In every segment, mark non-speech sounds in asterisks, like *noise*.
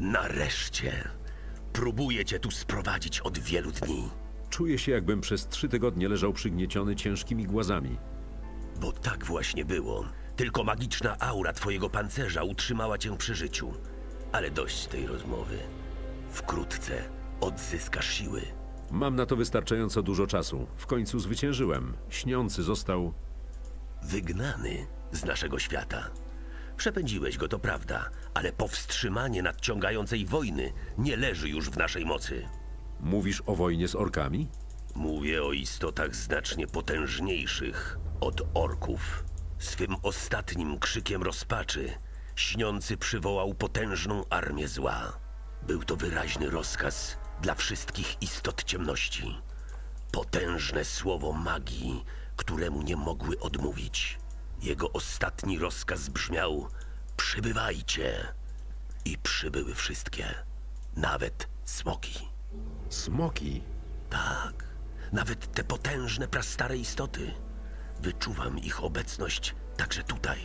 Nareszcie. Próbuję cię tu sprowadzić od wielu dni. Czuję się, jakbym przez trzy tygodnie leżał przygnieciony ciężkimi głazami. Bo tak właśnie było. Tylko magiczna aura twojego pancerza utrzymała cię przy życiu. Ale dość tej rozmowy. Wkrótce odzyskasz siły. Mam na to wystarczająco dużo czasu. W końcu zwyciężyłem. Śniący został. Wygnany z naszego świata. Przepędziłeś go, to prawda, ale powstrzymanie nadciągającej wojny nie leży już w naszej mocy. Mówisz o wojnie z orkami? Mówię o istotach znacznie potężniejszych od orków. Swym ostatnim krzykiem rozpaczy śniący przywołał potężną armię zła. Był to wyraźny rozkaz dla wszystkich istot ciemności. Potężne słowo magii, któremu nie mogły odmówić. Jego ostatni rozkaz brzmiał: Przybywajcie. I przybyły wszystkie, nawet smoki. Smoki. Tak, nawet te potężne, prastare istoty. Wyczuwam ich obecność także tutaj.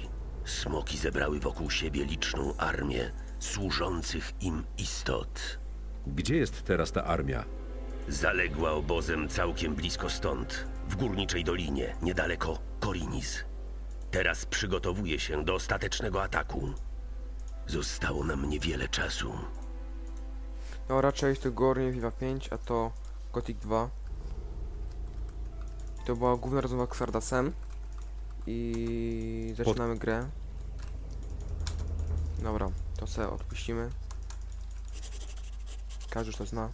Smoki zebrały wokół siebie liczną armię służących im istot. Gdzie jest teraz ta armia? Zaległa obozem całkiem blisko stąd, w górniczej dolinie, niedaleko Korinis. Teraz przygotowuje się do ostatecznego ataku. Zostało nam niewiele czasu. No raczej to Gornie Viva 5, a to Gothic 2. To była główna rozmowa z Xardasem. I zaczynamy grę. Dobra, to sobie odpuścimy. Każdy już to zna.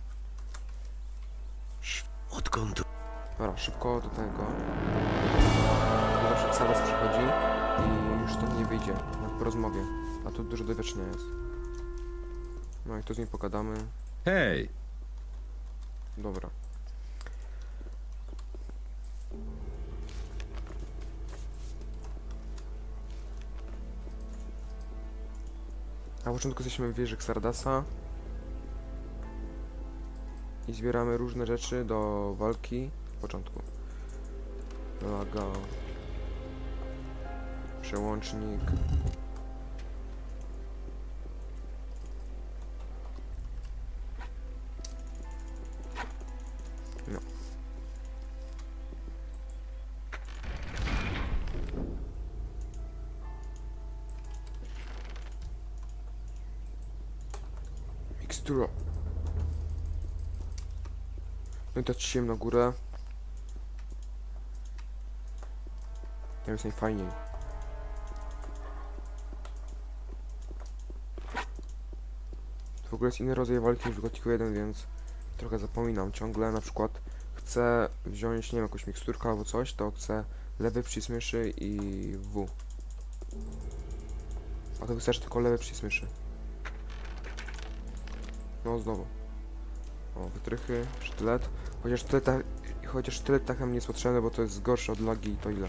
Odkąd Dobra, szybko do tego. Xardas przychodzi i już to nie wyjdzie, jak po rozmowie. A tu dużo dowiecznia jest. No i to z nim pogadamy. Hej! Dobra. Na początku jesteśmy w wieży Xardasa. I zbieramy różne rzeczy do walki w początku. Laga. Przełącznik. No. Mikstura. No i ciśniemy na górę. Tam jest najfajniej. W ogóle jest inny rodzaj walki niż w Gothicu 1, więc trochę zapominam ciągle. Na przykład chcę wziąć, nie wiem, jakąś miksturkę albo coś, to chcę lewy przycisk myszy i W. A to wystarczy tylko lewy przycisk myszy. No znowu. O, wytrychy, sztylet. Chociaż sztylet, chociaż sztylet tak nam nie jest potrzebny, bo to jest gorsze od lagi i to ile.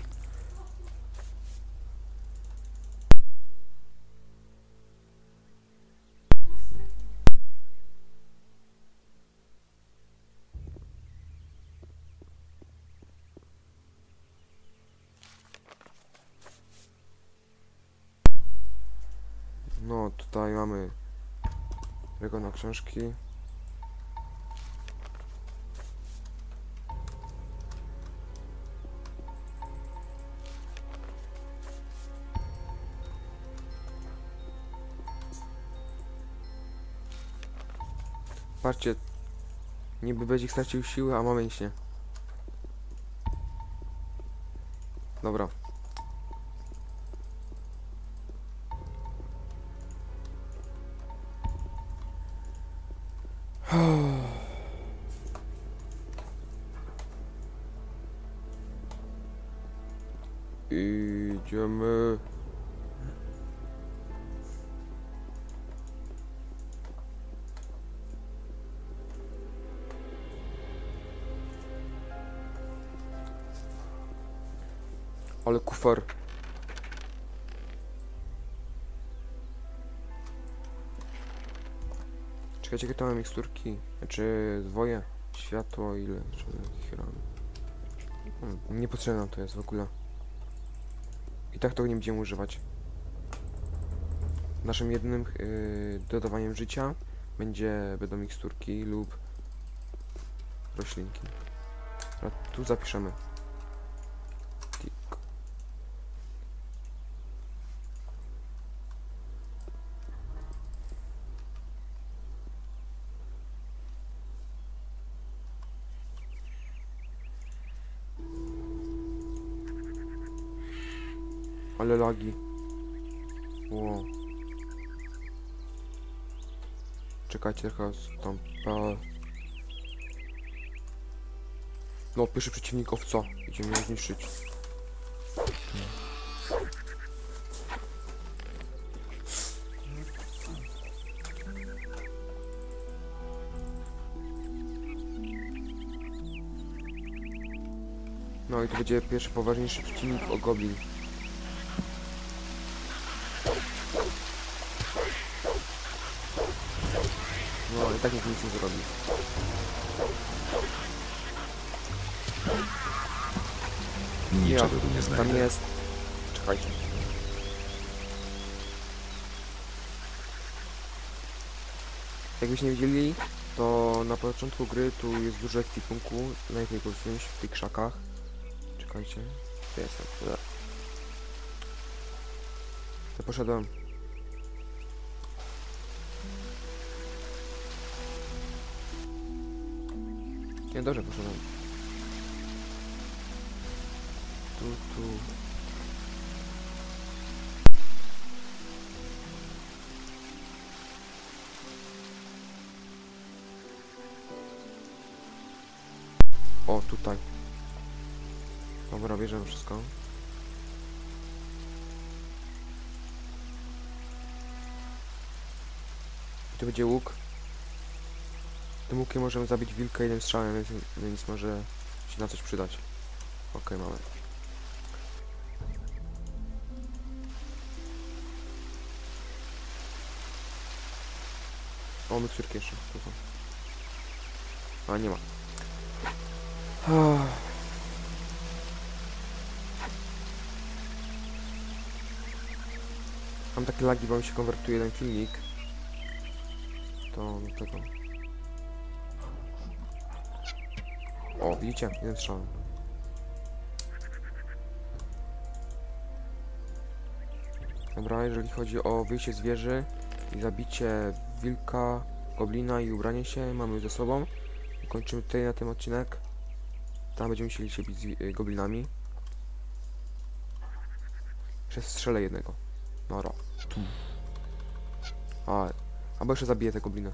No, tutaj mamy jego na książki. Patrzcie, niby będzie stracił siłę, a ma mięśnie. Dobra. *sighs* Idziemy. Ale kufer. Czekajcie, jakie to mam miksturki? Znaczy dwoje? Światło, ile? Hmm, Niepotrzebne to jest w ogóle. I tak tego nie będziemy używać. Naszym jedynym yy, dodawaniem życia będzie, będą miksturki lub roślinki. Tu zapiszemy. Ale lagi. Wow. Czekajcie, teraz tam. No, pierwszy przeciwnik owca. Idziemy ją zniszczyć. No i to będzie pierwszy poważniejszy przeciwnik o goblin. I tak nic nie zrobi. Niczego tu nie Tam znajdę. jest... Czekajcie. Jakbyście nie widzieli, to na początku gry tu jest dużo ekwipunku. Najlepiej go wziąć w tych krzakach. Czekajcie. Gdzie jestem? Ja poszedłem. Nie, dobrze poszedłem. Tu, tu. O, tutaj. Dobra, bierzemy wszystko. I tu będzie łuk. Tym łukiem możemy zabić wilka jednym strzałem, więc, więc może się na coś przydać. Okej, mamy. O, miksturki jeszcze. A, nie ma. Mam takie lagi, bo mi się konwertuje jeden filmik. To do tego. O, widzicie? Jeden strzał. Dobra, jeżeli chodzi o wyjście z wieży i zabicie wilka, goblina i ubranie się, mamy już ze sobą. Kończymy tutaj na tym odcinek. Tam będziemy musieli się bić z y, goblinami. Przestrzelę jednego. Nora. A, albo jeszcze zabiję te gobliny.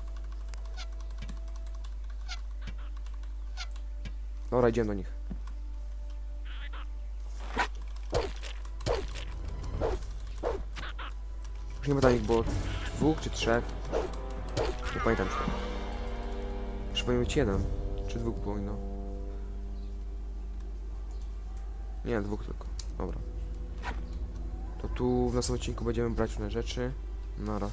Dobra, idziemy do nich. Już nie pamiętam ich było dwóch czy trzech. Nie pamiętam już. Już powinien być jeden. Czy dwóch powinno? Nie, dwóch tylko. Dobra. To tu w następnym odcinku będziemy brać różne rzeczy. Nara.